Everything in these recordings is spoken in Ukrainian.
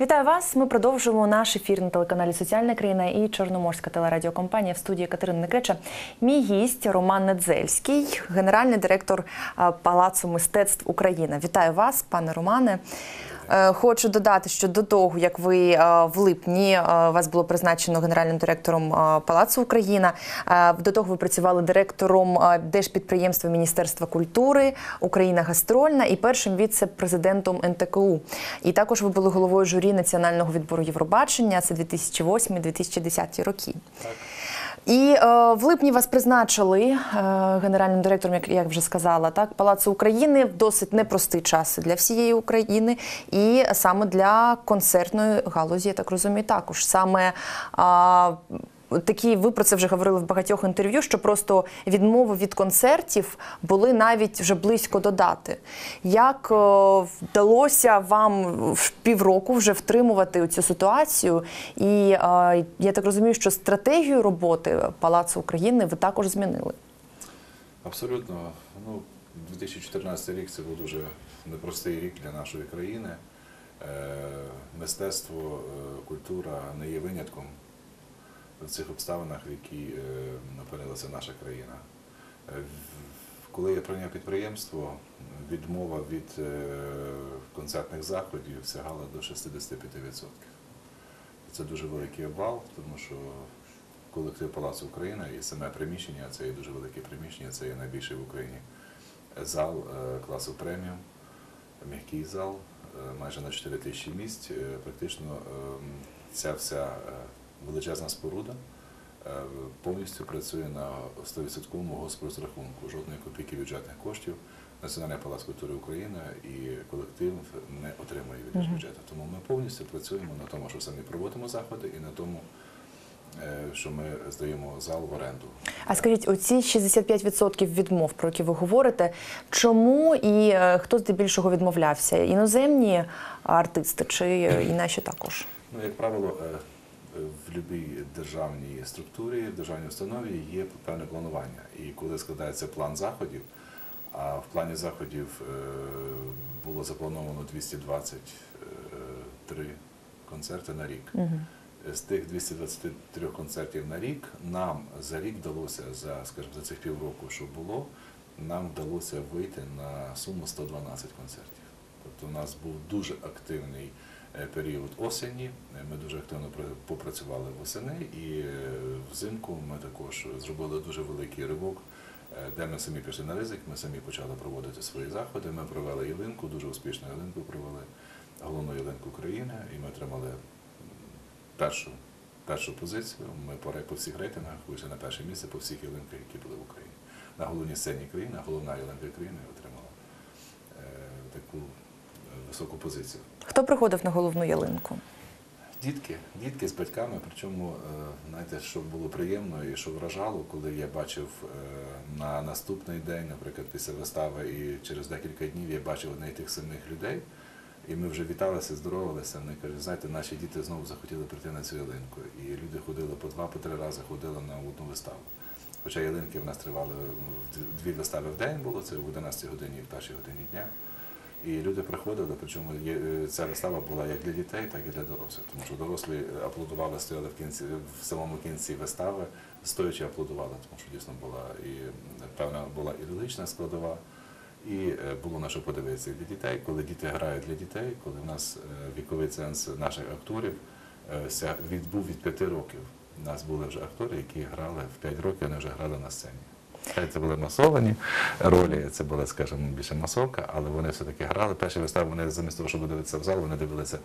Вітаю вас. Ми продовжуємо наш ефір на телеканалі Соціальна країна і Чорноморська телерадіокомпанія в студії Катерини Некреча. Мій гість Роман Недзельський, генеральний директор Палацу мистецтв Україна. Вітаю вас, пане Романе. Е, Хочу додати, що до того, як ви е, в липні е, вас було призначено генеральним директором Палацу Україна, до того ви працювали директором держпідприємства Міністерства культури Україна Гастрольна і першим віце-президентом НТКУ. І також ви були головою журі національного відбору Євробачення. Це 2008-2010 роки. І е, в липні вас призначили е, генеральним директором, як я вже сказала, так Палацу України в досить непростий час для всієї України, і саме для концертної галузі, я так розумію, також саме. А, Такі ви про це вже говорили в багатьох інтерв'ю, що просто відмови від концертів були навіть вже близько до дати. Як е, вдалося вам в півроку вже втримувати цю ситуацію? І е, я так розумію, що стратегію роботи Палацу України ви також змінили. Абсолютно. Ну, 2014 рік це був дуже непростий рік для нашої країни. Е, Мистецтво, культура не є винятком в цих обставинах, в які е, опинилася наша країна. Е, Коли я прийняв підприємство, відмова від е, концертних заходів сягала до 65%. Це дуже великий обвал, тому що колектив Палацу Україна і саме приміщення, це є дуже велике приміщення, це є найбільший в Україні зал класу преміум, м'який зал, майже на 4 тисячі місць. Практично ем, ця вся величезна споруда е, повністю працює на 100% госпрозрахунку, жодної копійки бюджетних коштів. Національний палац культури України і колектив не отримує від держбюджету. Тому ми повністю працюємо на тому, що самі проводимо заходи, і на тому, е, що ми здаємо зал в оренду. А скажіть, оці 65% відмов, про які ви говорите, чому і е, хто здебільшого відмовлявся? Іноземні артисти чи і наші також? Ну, як правило, в будь-якій державній структурі, в державній установі є певне планування. І коли складається план заходів, а в плані заходів е, було заплановано 223 концерти на рік. З тих 223 концертів на рік нам за рік вдалося за, скажімо, за цих півроку, що було, нам вдалося вийти на суму 112 концертів. Тобто у нас був дуже активний період осені. Е, Ми дуже активно попрацювали восени і е, взимку ми також зробили дуже великий ривок, е, де ми самі пішли на ризик, ми самі почали проводити свої заходи. Ми провели ялинку, дуже успішну ялинку провели, головну ялинку країни, і ми отримали першу, першу позицію. Ми по, всіх рейтингах вийшли на перше місце по всіх ялинках, які були в Україні. На головній сцені країни, головна ялинка країни отримала е, таку е, високу позицію. Хто приходив на головну ялинку? Дітки, дітки з батьками, причому, е, знаєте, що було приємно і що вражало, коли я бачив е, на наступний день, наприклад, після вистави, і через декілька днів я бачив одне тих самих людей, і ми вже віталися, здоровалися. Вони кажуть, знаєте, наші діти знову захотіли прийти на цю ялинку. І люди ходили по два, по три рази ходили на одну виставу. Хоча ялинки в нас тривали дві вистави в день було, це в 11 годині і в першій годині дня. І люди приходили, причому е, ця вистава була як для дітей, так і для дорослих. Тому що дорослі аплодували, стояли в кінці в самому кінці вистави, стоячи аплодували, тому що дійсно була і певна була і лірична складова, і е, було на що подивитися для дітей. Коли діти грають для дітей, коли в нас е, віковий ценз наших акторів е, ся- від, від п'яти років. У нас були вже актори, які грали в п'ять років, вони вже грали на сцені. Хай Це були масовані ролі, це була, скажімо, більше масовка, але вони все-таки грали. Перші вистави вони замість того, щоб дивитися в зал, вони дивилися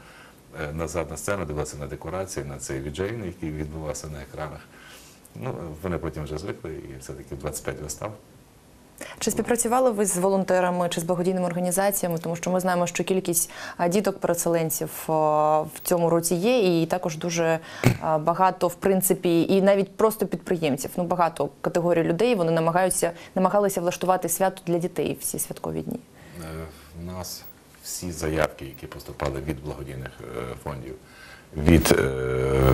е, назад на сцену, дивилися на декорації, на цей віджейн, який відбувався на екранах. Ну, вони потім вже звикли, і все-таки 25 вистав. Чи співпрацювали ви з волонтерами чи з благодійними організаціями? Тому що ми знаємо, що кількість діток-переселенців в цьому році є, і також дуже багато, в принципі, і навіть просто підприємців. Ну багато категорій людей вони намагаються намагалися влаштувати свято для дітей всі святкові дні. Е, У нас всі заявки, які поступали від благодійних е, фондів, Від е,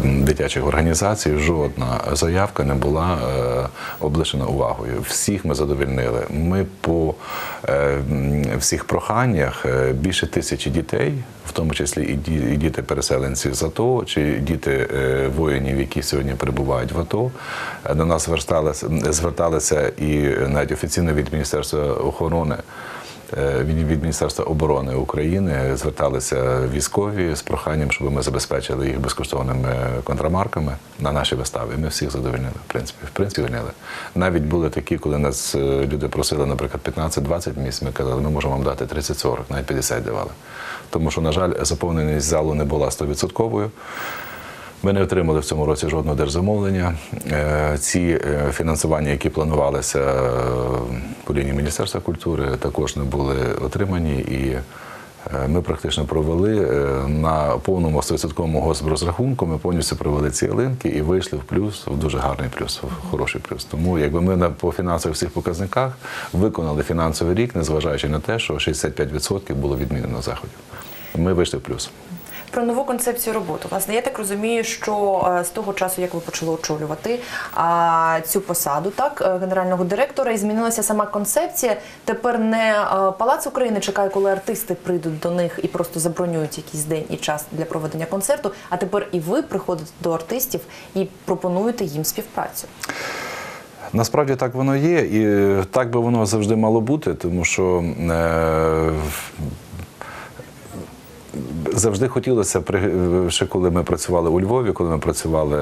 дитячих організацій жодна заявка не була е, облишена увагою. Всіх ми задовольнили. Ми по е, всіх проханнях більше тисячі дітей, в тому числі і ді- і діти переселенців з АТО, чи діти воїнів, які сьогодні перебувають в АТО, до нас зверталися і навіть офіційно від Міністерства охорони. Е, Від Міністерства оборони України зверталися військові з проханням, щоб ми забезпечили їх безкоштовними контрамарками на наші вистави. Ми всіх задовольнили, в принципі. В принципі, задовольнили. Навіть були такі, коли нас е, люди просили, наприклад, 15-20 місць, ми казали, ми можемо вам дати 30-40, навіть 50 давали. Тому що, на жаль, заповненість залу не була 100%. Ми не отримали в цьому році жодного держзамовлення. Е, Ці е, фінансування, які планувалися е, по лінії Міністерства культури, також не були отримані. І ми практично провели на повному 100% госпрозрахунку. Ми повністю провели ці ялинки і вийшли в плюс, в дуже гарний плюс, в хороший плюс. Тому якби ми по фінансових всіх показниках виконали фінансовий рік, незважаючи на те, що 65% було відмінено заходів. Ми вийшли в плюс. Про нову концепцію роботи. Власне, я так розумію, що е, з того часу, як ви почали очолювати цю посаду, так е, генерального директора, і змінилася сама концепція. Тепер не е, Палац України чекає, коли артисти прийдуть до них і просто забронюють якийсь день і час для проведення концерту. А тепер і ви приходите до артистів і пропонуєте їм співпрацю. Насправді так воно є, і так би воно завжди мало бути, тому що е, завжди хотілося, ще коли ми працювали у Львові, коли ми працювали,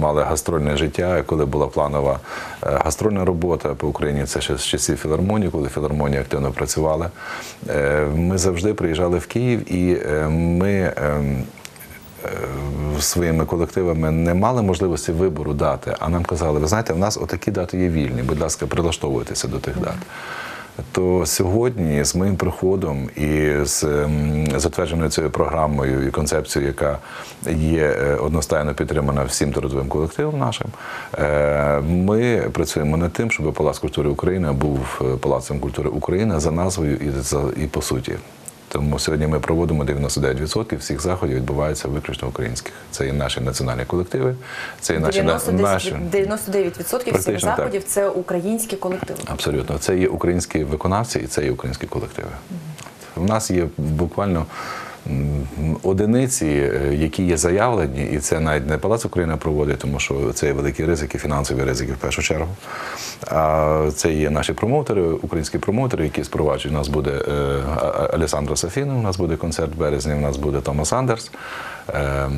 мали гастрольне життя, коли була планова е, гастрольна робота по Україні, це ще з часів філармонії, коли філармонія активно працювала. е, Ми завжди приїжджали в Київ і е, ми. ем, своїми колективами не мали можливості вибору дати, а нам казали, ви знаєте, в нас отакі дати є вільні, будь ласка, прилаштовуйтеся до тих дат. То сьогодні з моїм приходом і з ем, затвердженою цією програмою і концепцією, яка є е, одностайно підтримана всім трудовим колективом нашим, е, ми працюємо над тим, щоб Палац культури України був палацем Палацом культури України за назвою і за і по суті. Тому сьогодні ми проводимо 99% всіх заходів відбуваються виключно українських. Це і наші національні колективи, це і наші 99%, наші 99% всіх так. заходів це українські колективи. абсолютно. Це є українські виконавці і це є українські колективи. У нас є буквально одиниці, е, які є заявлені, і це навіть не Палац України проводить, тому що це є великі ризики, фінансові ризики в першу чергу. А це є наші промоутери, українські промоутери, які спроваджують. У нас буде е, Алесандро Сафіно, у нас буде концерт в березні, у нас буде Томас Андерс. Е,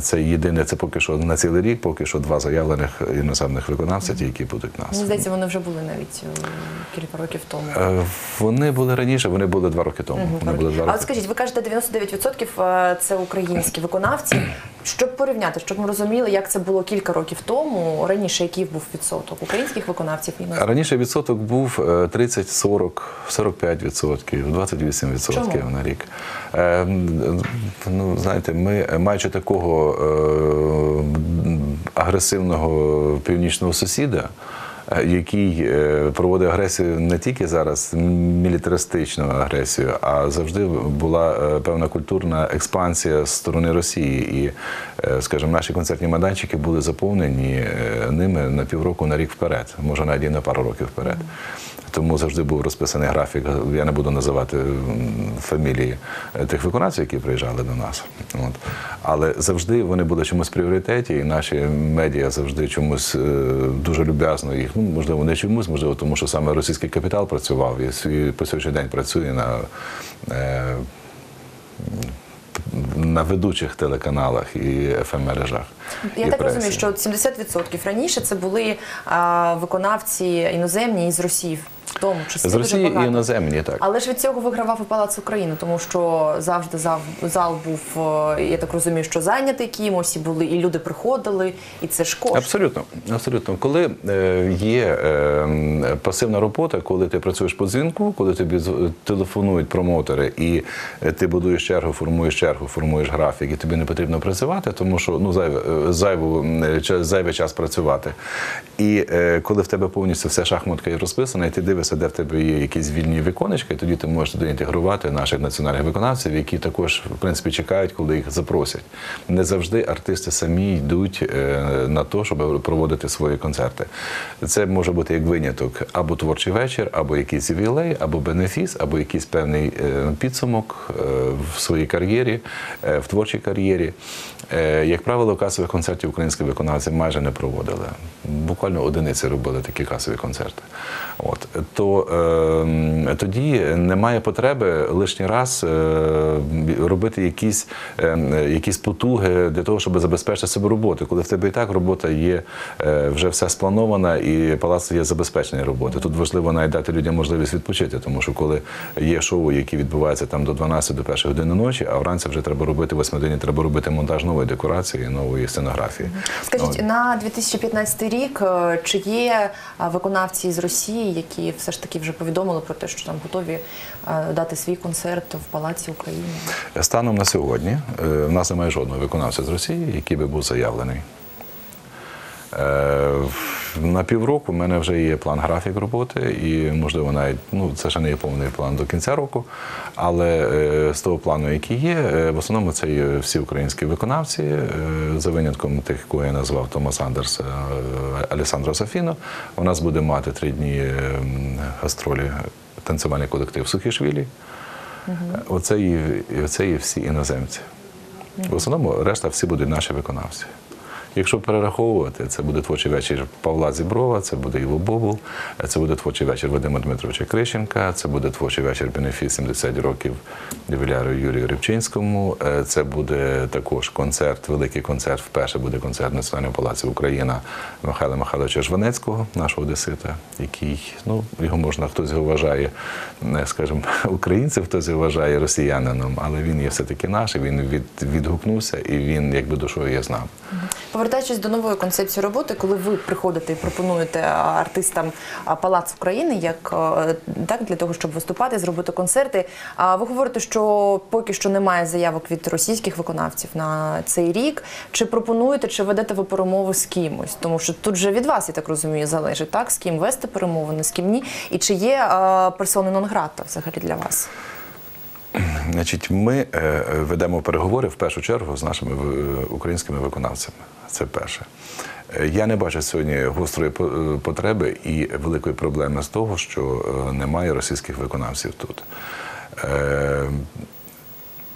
Це єдине, це поки що на цілий рік, поки що два заявлених іноземних виконавця, ті, які будуть нас. Мені здається, вони вже були навіть е, кілька років тому. Е, Вони були раніше, вони були два роки тому. Вони були два А от скажіть, ви кажете, 99% е, це українські виконавці. Щоб порівняти, щоб ми розуміли, як це було кілька років тому, раніше який був відсоток українських виконавців іноземних? Раніше відсоток був е, 30, 40, 45 відсотків, 28 відсотків Чому? на рік. Е, Ну, знаєте, ми, маючи такого е, агресивного північного сусіда, е, який проводив проводить агресію не тільки зараз мілітаристичну агресію, а завжди була е, певна культурна експансія з сторони Росії. І, е, скажімо, наші концертні майданчики були заповнені е, ними на півроку, на рік вперед, може навіть і на пару років вперед. Тому завжди був розписаний графік. Я не буду називати фамілії е, тих виконавців, які приїжджали до нас. От. Але завжди вони були чомусь в пріоритеті, і наші медіа завжди чомусь е, дуже люб'язно їх. Ну можливо, не чомусь, можливо, тому що саме російський капітал працював і по сьогоднішній день працює на. Е, на ведучих телеканалах і ФМ-мережах. Я і так пресі. розумію, що 70% раніше це були а, виконавці іноземні із Росії, в тому числі з Росії і іноземні так. Але ж від цього вигравав і Палац України, тому що завжди зал, зал був, е, я так розумію, що зайнятий кимось, і були, і люди приходили, і це ж кошти. Абсолютно, абсолютно. Коли е, є е, пасивна робота, коли ти працюєш по дзвінку, коли тобі телефонують промоутери, і ти будуєш чергу, формуєш чергу. формуєш графік, і тобі не потрібно працювати, тому що ну зайве зайву зайвий час працювати. І коли в тебе повністю вся шахматка є розписана, і ти дивишся, де в тебе є якісь вільні віконечка, і тоді ти можеш туди інтегрувати наших національних виконавців, які також в принципі чекають, коли їх запросять. Не завжди артисти самі йдуть е, на те, щоб проводити свої концерти. Це може бути як виняток або творчий вечір, або якийсь ювілей, або бенефіс, або якийсь певний е, підсумок е, в своїй кар'єрі, в творчій кар'єрі. Як правило, касових концертів українські виконавці майже не проводили. Буквально одиниці робили такі касові концерти. От то е, тоді немає потреби лишній раз е, робити якісь, е, якісь потуги для того, щоб забезпечити себе роботу. Коли в тебе і так робота є е, вже все спланована, і палац є забезпечений роботи. Тут важливо навіть дати людям можливість відпочити, тому що коли є шоу, які відбуваються там до 12 до 1 години ночі, а вранці вже треба робити 8 годині, треба робити монтаж нової декорації, нової сценографії. Скажіть, От. на 2015 рік е, чи є е, виконавці з Росії, які все ж таки вже повідомили про те, що там готові е, дати свій концерт в Палаці України? Станом на сьогодні е, в нас немає жодного виконавця з Росії, який би був заявлений. Е, На півроку в мене вже є план графік роботи, і можливо навіть ну це ще не є повний план до кінця року. Але е, з того плану, який є, е, в основному це є всі українські виконавці, за винятком тих, кого я назвав Томас Андерс, Алесандро Сафіно. У нас буде мати три дні гастролі танцювальний колектив Сухішвілі. Оце і, оце і всі іноземці. В основному решта всі будуть наші виконавці. Якщо перераховувати, це буде творчий вечір Павла Зіброва, це буде Іво Бобул, це буде творчий вечір Вадима Дмитровича Крищенка, це буде творчий вечір Бенефіс 70 років ювіляру Юрію Рибчинському. е, Це буде також концерт, великий концерт. Вперше буде концерт Національного палацу Україна Михайла Михайловича Жванецького, нашого одесита, який ну його можна хтось його вважає, скажімо, українцем, хтось його вважає росіянином, але він є все-таки наш, і він від, відгукнувся, і він якби душою є з нами. Повертаючись до нової концепції роботи, коли ви приходите і пропонуєте артистам Палац України, як е, так для того, щоб виступати, зробити концерти. А ви говорите, що поки що немає заявок від російських виконавців на цей рік. Чи пропонуєте, чи ведете ви перемови з кимось? Тому що тут же від вас, я так розумію, залежить так, з ким вести перемовини, з ким ні, і чи є персони нон-грата взагалі для вас? Значить, ми е, ведемо переговори в першу чергу з нашими е, українськими виконавцями. Це перше. Е, Я не бачу сьогодні гострої е, потреби і великої проблеми з того, що е, немає російських виконавців тут.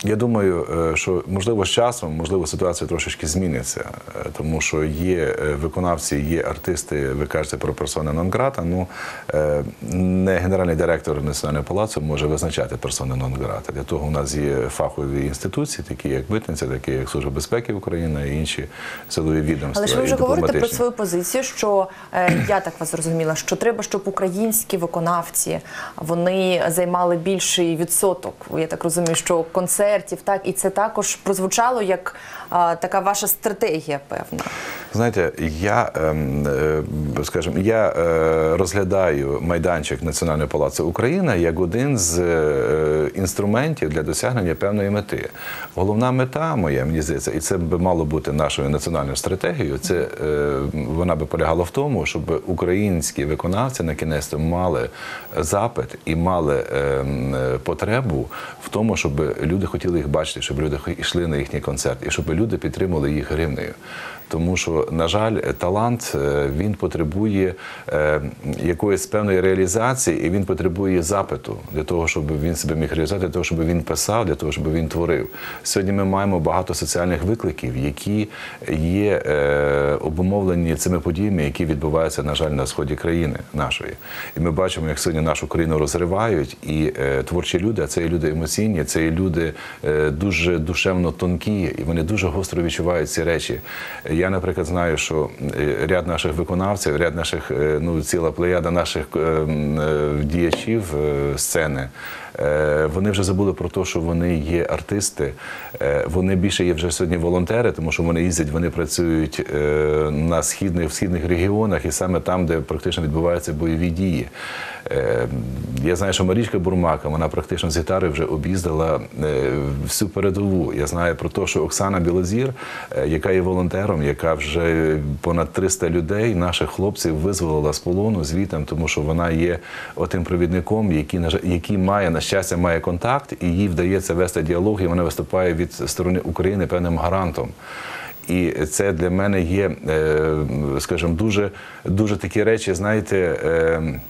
Я думаю, е, що можливо з часом, можливо, ситуація трошечки зміниться, е, тому що є е, виконавці, є артисти. Ви кажете про персони нон-грата. Ну не генеральний директор національного палацу може визначати персони нон-грата. Для того у нас є фахові інституції, такі як Митниця, такі як Служба безпеки України і інші силові відомства. Але ж ви вже говорите про свою позицію, що я так вас зрозуміла, що треба, щоб українські виконавці вони займали більший відсоток. Я так розумію, що концертів, так і це також прозвучало як а, така ваша стратегія, певна. Знаєте, я ем, е, скажімо, я е, розглядаю майданчик Національного палацу України як один з е, інструментів для досягнення певної мети. Головна мета моя, мені здається, і це би мало бути нашою національною стратегією. Це вона би полягала в тому, щоб українські виконавці на кінець мали запит і мали ем, потребу в тому, щоб люди хотіли їх бачити, щоб люди йшли на їхній концерт, і щоб люди підтримували їх гривнею. Тому що, на жаль, талант е, він потребує е, якоїсь певної реалізації, і він потребує запиту для того, щоб він себе міг реалізувати, для того, щоб він писав, для того, щоб він творив. Сьогодні ми маємо багато соціальних викликів, які є е, обумовлені цими подіями, які відбуваються, на жаль, на сході країни нашої. І ми бачимо, як сьогодні нашу країну розривають, і творчі люди, а це люди емоційні, це люди дуже душевно тонкі, і вони дуже гостро відчувають ці речі. Я, наприклад, знаю, що е, ряд наших виконавців, ряд наших, е, ну ціла плеяда наших е, м, е, діячів сцени. Е, Вони вже забули про те, що вони є артисти. Е, Вони більше є вже сьогодні волонтери, тому що вони їздять, вони працюють е, на східних в східних регіонах і саме там, де практично відбуваються бойові дії. Я знаю, що Марічка Бурмака, вона практично з гітарою вже об'їздила всю передову. Я знаю про те, що Оксана Білозір, яка є волонтером, яка вже понад 300 людей, наших хлопців, визволила з полону звітом, тому що вона є отим провідником, який, який має, на щастя, має контакт, і їй вдається вести діалог, і вона виступає від сторони України певним гарантом. І це для мене є, е, скажімо, дуже, дуже такі речі, знаєте. е,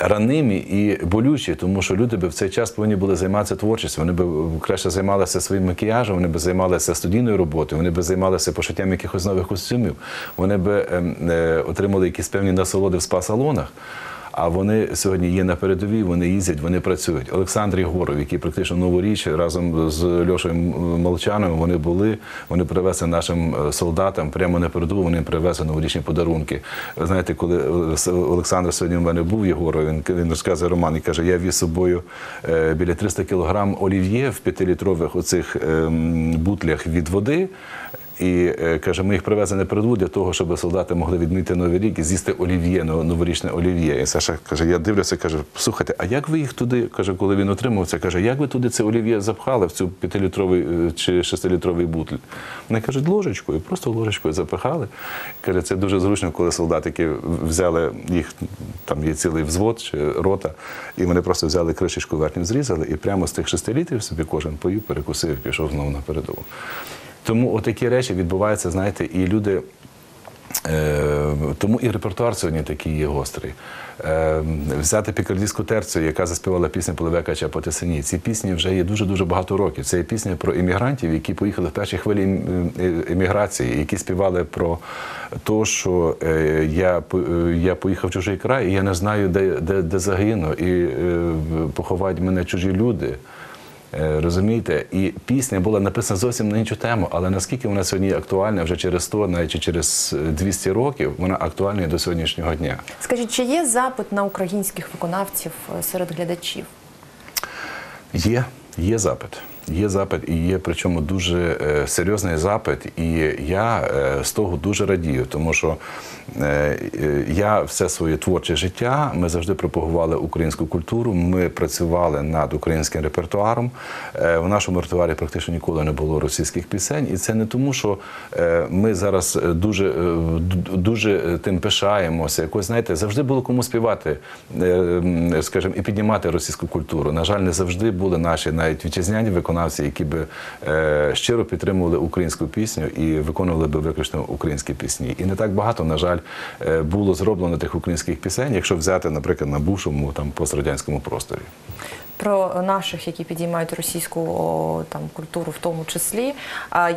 Ранimі і болючі, тому що люди би в цей час повинні були займатися творчістю. Вони б краще займалися своїм макіяжем, вони б займалися студійною роботою, вони б займалися пошиттям якихось нових костюмів, вони б ем, е, отримали якісь певні насолоди в спа-салонах. А вони сьогодні є на передовій, вони їздять, вони працюють. Олександр Єгоров, який практично новоріч разом з Льошою Молчановим, вони були, вони привезли нашим е, солдатам прямо на передову, вони привезли новорічні подарунки. Знаєте, коли е, Олександр сьогодні у мене був Єгоров, він, він розказує Роман і каже, я віз собою е, біля 300 кілограм олів'є в п'ятилітрових оцих ем, бутлях від води. І е, каже, ми їх привезли на передову для того, щоб солдати могли відмити новий рік і з'їсти олів'є, новорічне олів'є. І Саша каже: я дивлюся, каже, слухайте, а як ви їх туди? каже, коли він отримав це, каже, як ви туди це олів'є запхали в цю п'ятилітровий е, чи шестилітровий бутль? Вони кажуть, ложечкою, просто ложечкою запихали. Каже, це дуже зручно, коли солдатики взяли їх, там є цілий взвод чи рота, і вони просто взяли кришечку верхню, зрізали, і прямо з тих шести літрів собі кожен поїв, перекусив, пішов знову на передову. Тому отакі речі відбуваються, знаєте, і люди. Е, тому і репертуар сьогодні такий є гострий. Е, взяти пікардійську терцію, яка заспівала пісню Половека Чапоти Сині. Ці пісні вже є дуже-дуже багато років. Це є пісня про іммігрантів, які поїхали в першій хвилі е, еміграції, які співали про те, що я, я поїхав в чужий край, і я не знаю, де, де, де загину, і поховають мене чужі люди. Е, Розумієте, і пісня була написана зовсім на іншу тему, але наскільки вона сьогодні актуальна вже через 100, навіть чи через е, 200 років, вона актуальна і до сьогоднішнього дня. Скажіть, чи є запит на українських виконавців е, серед глядачів? Є, є запит. Є запит, і є причому дуже е, серйозний запит, і я е, з того дуже радію, тому що е, е, я все своє творче життя ми завжди пропагували українську культуру. Ми працювали над українським репертуаром. Е, в нашому репертуарі практично ніколи не було російських пісень, і це не тому, що е, ми зараз е, дуже, е, дуже тим пишаємося. Якось знаєте, завжди було кому співати, е, скажімо, і піднімати російську культуру. На жаль, не завжди були наші навіть вітчизняні виконавці, які би е, щиро підтримували українську пісню і виконували би виключно українські пісні. І не так багато, на жаль, е, було зроблено тих українських пісень, якщо взяти, наприклад, на бувшому там пострадянському просторі. Про наших, які підіймають російську там культуру, в тому числі.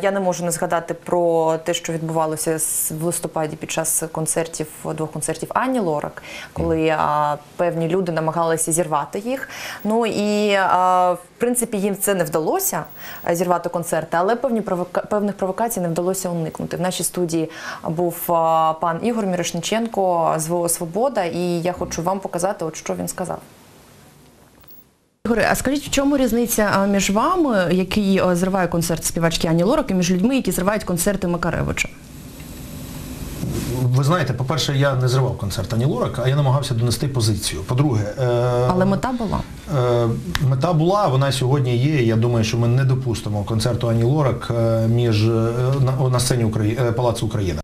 Я не можу не згадати про те, що відбувалося в листопаді під час концертів двох концертів Ані Лорак, коли певні люди намагалися зірвати їх. Ну і в принципі їм це не вдалося зірвати концерти, але певні провока... певних провокацій не вдалося уникнути. В нашій студії був пан Ігор Мірошниченко з ВО Свобода, і я хочу вам показати, от що він сказав. Ігоре, а скажіть, в чому різниця між вами, який зриває концерт співачки Ані Лорак, і між людьми, які зривають концерти Макаревича? Ви знаєте, по-перше, я не зривав концерт Ані Лорак, а я намагався донести позицію. По-друге, е, Але мета була. е, мета була, вона сьогодні є. і Я думаю, що ми не допустимо концерту Ані Лорак е, між е, на, на сцені Украї... е, Палацу Україна.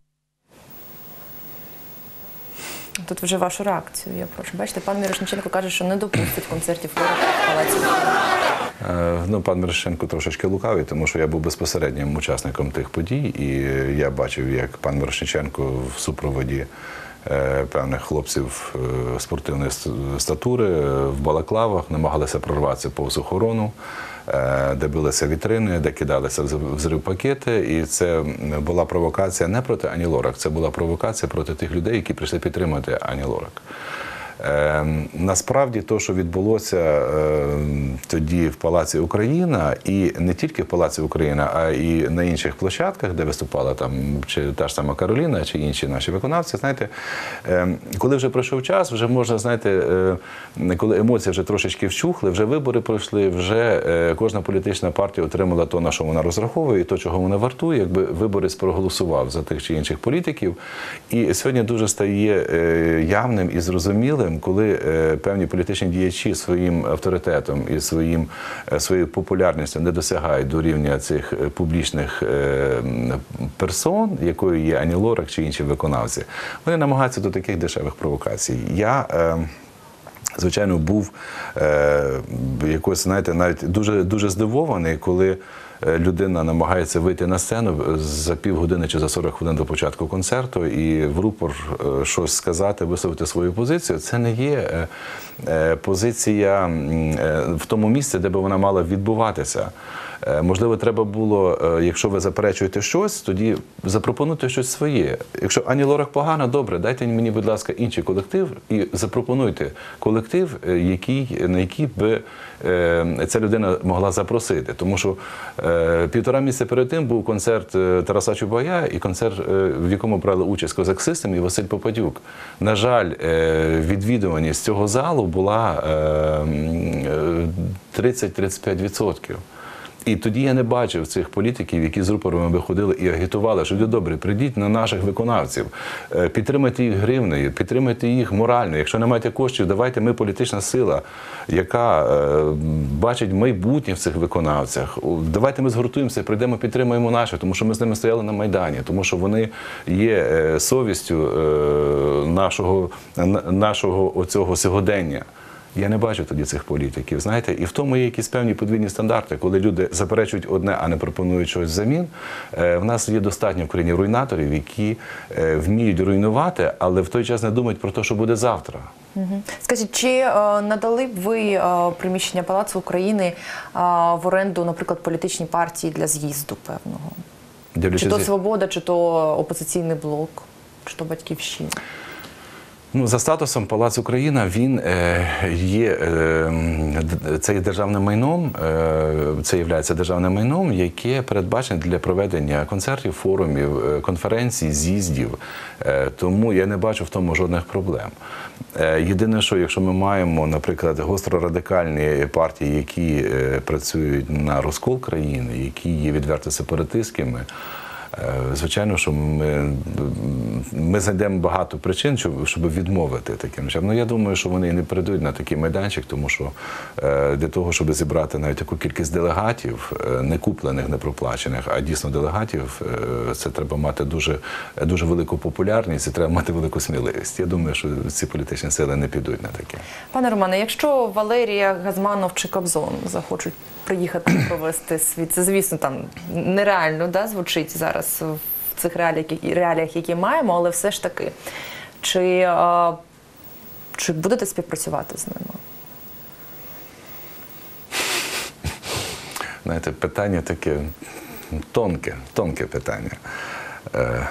Тут вже вашу реакцію. Я прошу. Бачите, пан Мірошниченко каже, що не допустить концертів в палаці. Е, Ну, пан Мирошенко трошечки лукавий, тому що я був безпосереднім учасником тих подій, і я бачив, як пан Мирошниченко в супроводі е, певних хлопців е, спортивної статури в балаклавах намагалися прорватися повз охорону, де билися вітрини, де кидалися взрив-пакети. І це була провокація не проти Ані Лорак, це була провокація проти тих людей, які прийшли підтримати Ані Лорак. Е, насправді, то, що відбулося е, тоді в Палаці Україна, і не тільки в Палаці Україна, а і на інших площадках, де виступала там чи та ж сама Кароліна, чи інші наші виконавці, знаєте, е, коли вже пройшов час, вже можна, знаєте, е, коли емоції вже трошечки вщухли, вже вибори пройшли, вже е, кожна політична партія отримала то, на що вона розраховує, і то, чого вона вартує, якби виборець проголосував за тих чи інших політиків. І сьогодні дуже стає е, явним і зрозумілим, коли е, певні політичні діячі своїм авторитетом і своїм е, своєю популярністю не досягають до рівня цих е, публічних персон, якою є Ані Лорак чи інші виконавці, вони намагаються до таких дешевих провокацій. Я звичайно, був якось, знаєте, навіть дуже, дуже здивований, коли людина намагається вийти на сцену за півгодини чи за 40 хвилин до початку концерту і в рупор е, щось сказати, висловити свою позицію. Це не є е, е, позиція е, в тому місці, де би вона мала відбуватися. Е, Можливо, треба було, е, якщо ви заперечуєте щось, тоді запропонуйте щось своє. Якщо Ані Лорак погана, добре, дайте мені, будь ласка, інший колектив і запропонуйте колектив, е, який, на який би ця людина могла запросити. Тому що півтора місяця перед тим був концерт Тараса Чубая і концерт, в якому брали участь Козак Систем і Василь Попадюк. На жаль, відвідуваність цього залу була е, м, е, 30-35%. І тоді я не бачив цих політиків, які з рупорами виходили і агітували, що добре, прийдіть на наших виконавців, е, підтримайте їх гривнею, підтримайте їх морально. Якщо не маєте коштів, давайте ми політична сила, яка е, бачить майбутнє в цих виконавцях. Давайте ми згуртуємося, прийдемо, підтримаємо наших, тому що ми з ними стояли на майдані, тому що вони є е, совістю нашого, на- нашого оцього сьогодення. Я не бачу тоді цих політиків. Знаєте, і в тому є якісь певні подвійні стандарти, коли люди заперечують одне, а не пропонують щось взамін. Е, В нас є достатньо в країні руйнаторів, які е, вміють руйнувати, але в той час не думають про те, що буде завтра. Скажіть, чи е, надали б ви приміщення Палацу України в оренду, наприклад, політичній партії для з'їзду певного? Чи то Свобода, чи то опозиційний блок, чи то батьківщина? Ну, за статусом Палац Україна він е, є е, це є державним майном. Е, це є державним майном, яке передбачене для проведення концертів, форумів, конференцій, з'їздів. Тому я не бачу в тому жодних проблем. Єдине, що якщо ми маємо, наприклад, гострорадикальні партії, які працюють на розкол країни, які є відверто сепаратистськими. Е, Звичайно, що ми, ми знайдемо багато причин, щоб, відмовити таким чином. Ну я думаю, що вони не прийдуть на такий майданчик, тому що е, для того, щоб зібрати навіть таку кількість делегатів, е, не куплених, не проплачених, а дійсно делегатів, це треба мати дуже, дуже велику популярність і треба мати велику сміливість. Я думаю, що ці політичні сили не підуть на таке. Пане Романе, якщо Валерія Газманов чи Кобзон захочуть приїхати провести свій, це звісно там нереально да, звучить зараз в цих реаліях, які, реаліях, які маємо, але все ж таки, чи, е, чи будете співпрацювати з ними? Знаєте, питання таке тонке, тонке питання. Е,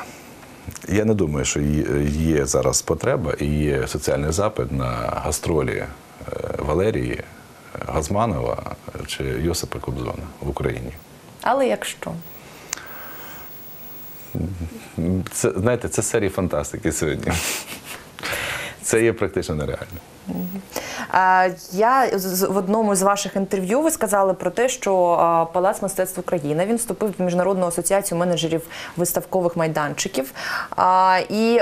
Я не думаю, що є- зараз потреба і є соціальний запит на гастролі е, Валерії Газманова чи Йосипа Кобзона в Україні. Але якщо? Це знаєте, це серії фантастики сьогодні. Це є практично нереально. Я в одному з ваших інтерв'ю ви сказали про те, що Палац мистецтв України він вступив в міжнародну асоціацію менеджерів виставкових майданчиків. І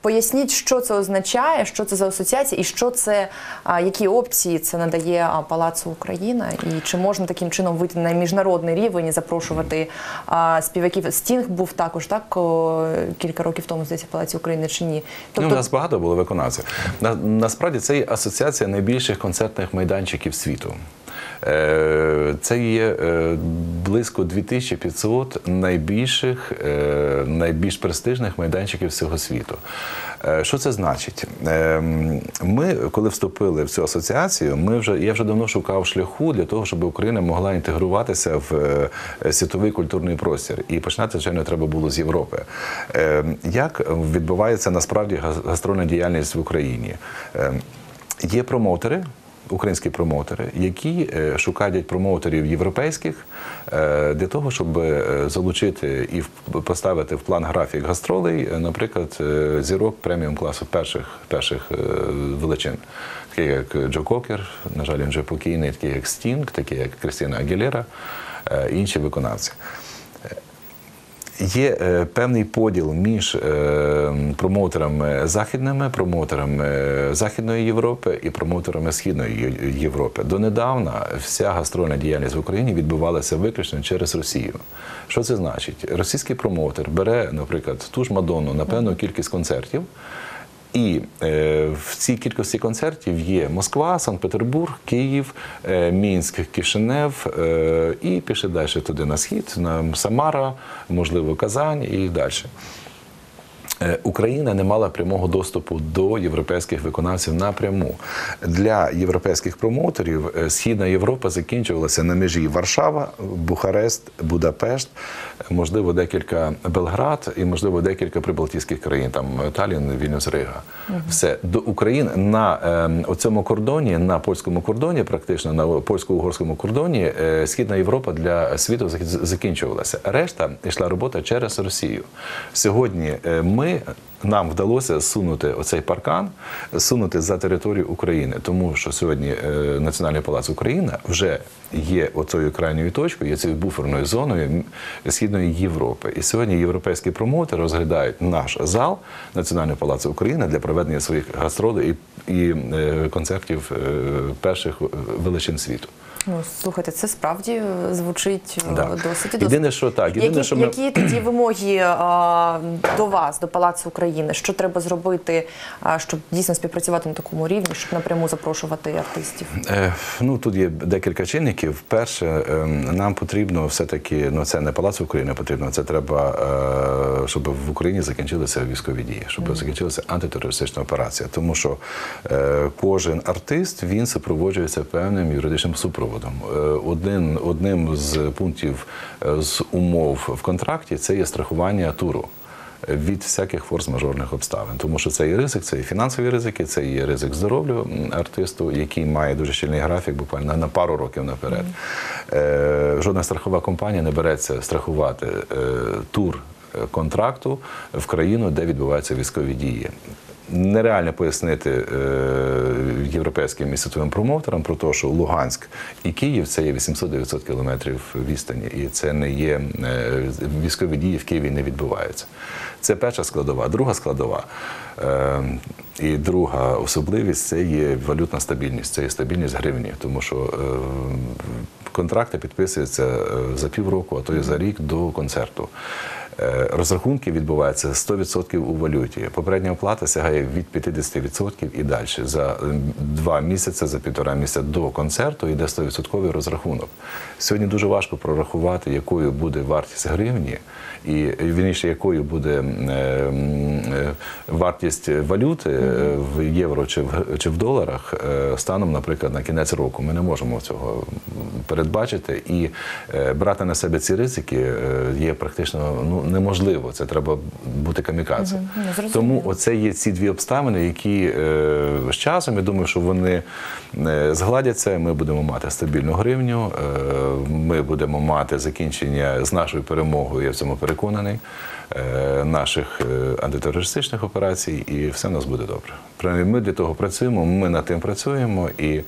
поясніть, що це означає, що це за асоціація, і що це, які опції це надає Палацу Україна, і чи можна таким чином вийти на міжнародний рівень і запрошувати співаків? Стінг був також так кілька років тому здається, в Палаці України чи ні? Ну, у нас багато було виконавців. На, насправді це є асоціація найбільших концертних майданчиків світу. Е, Це є е, близько 2500 найбільших, е, найбільш престижних майданчиків всього світу. Що це значить? Ми, коли вступили в цю асоціацію, ми вже я вже давно шукав шляху для того, щоб Україна могла інтегруватися в світовий культурний простір. І починати, звичайно, треба було з Європи. Як відбувається насправді гас- гастрольна діяльність в Україні? Є промоутери, українські промоутери, які е, шукають промоутерів європейських е, для того, щоб е, залучити і поставити в план графік гастролей, наприклад, зірок преміум класу перших, перших величин. Такі як Джо Кокер, на жаль, він вже покійний, такі як Стінг, такі як Крістіна Агілера, інші виконавці. Є е, певний поділ між е, промоутерами західними, промоутерами Західної Європи і промоутерами Східної Європи. Донедавна вся гастрольна діяльність в Україні відбувалася виключно через Росію. Що це значить? Російський промоутер бере, наприклад, ту ж Мадонну на певну кількість концертів. І е, в цій кількості концертів є Москва, Санкт-Петербург, Київ, е, Мінськ, Кишинев е, і пішли далі туди на схід, на Самара, можливо, Казань і далі. Е, Україна не мала прямого доступу до європейських виконавців напряму. Для європейських промоутерів е, Східна Європа закінчувалася на межі Варшава, Бухарест, Будапешт, можливо, декілька Белград і, можливо, декілька прибалтійських країн, там е, Талін, Вільнюс, Рига. Все до України на е, цьому кордоні, на польському кордоні, практично на польсько-угорському кордоні, е, Східна Європа для світу зак- закінчувалася. Решта йшла робота через Росію. Сьогодні е, Нам вдалося сунути оцей паркан, сунути за територію України, тому що сьогодні е, Національний палац Україна вже є оцею крайньою точкою, є цією буферною зоною Східної Європи. І сьогодні європейські промотори розглядають наш зал Національного палацу України для проведення своїх гастролей і, е, концертів е, перших величин світу. Ну, слухайте, це справді е, звучить е, Да. досить досить. Єдине, що так, єдине, які, що ми- які тоді вимоги а, до вас, до Палацу України? Що треба зробити, а, щоб дійсно співпрацювати на такому рівні, щоб напряму запрошувати артистів? Е, Ну тут є декілька чинників. Перше, е, нам потрібно все-таки, ну це не палац України потрібно, це треба, е, щоб в Україні закінчилися військові дії, щоб закінчилася антитерористична операція. Тому що е, кожен артист він супроводжується певним юридичним супроводом. Е, Один одним з пунктів е, з умов в контракті це є страхування туру від всяких форс-мажорних обставин, тому що це і ризик, це і фінансові ризики, це і ризик здоров'я артисту, який має дуже щільний графік, буквально на, пару років наперед. Е, жодна страхова компанія не береться страхувати е, тур е, контракту в країну, де відбуваються військові дії. Нереально пояснити е, європейським і промоутерам про те, що Луганськ і Київ це є 800-900 кілометрів відстані, і це не є е, військові дії в Києві не відбуваються. Це перша складова. Друга складова е, і друга особливість це є валютна стабільність, це є стабільність гривні, тому що е, контракти підписуються е, за півроку, а то і за рік до концерту. Е, Розрахунки відбуваються 100% у валюті. Попередня оплата сягає від 50% і далі. За е, два місяці, за півтора місяця до концерту йде 100% розрахунок. Сьогодні дуже важко прорахувати, якою буде вартість гривні, і вірніше, якою буде е, вартість валюти в євро чи в, чи в доларах станом, наприклад, на кінець року. Ми не можемо цього передбачити і брати на себе ці ризики є практично ну неможливо. Це треба бути камікадзе. Зрозуміло. Тому оце є ці дві обставини, які е, з часом я думаю, що вони е, згладяться. Ми будемо мати стабільну гривню. е, Ми будемо мати закінчення з нашою перемогою. Я в цьому переконаний. е, Наших е, антитерористичних операцій, і все в нас буде добре. Принаймні, Ми для того працюємо, ми над тим працюємо, і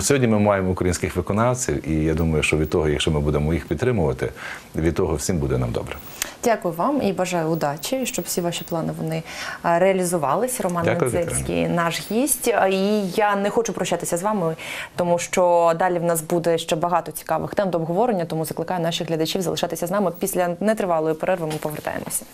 сьогодні ми маємо українських виконавців, і я думаю, що від того, якщо ми будемо їх підтримувати, від того всім буде нам добре. Дякую вам і бажаю удачі, щоб всі ваші плани вони а, реалізувались. Роман Недзельський, наш гість. І я не хочу прощатися з вами, тому що далі в нас буде ще багато цікавих тем до обговорення. Тому закликаю наших глядачів залишатися з нами. Після нетривалої перерви ми повертаємося.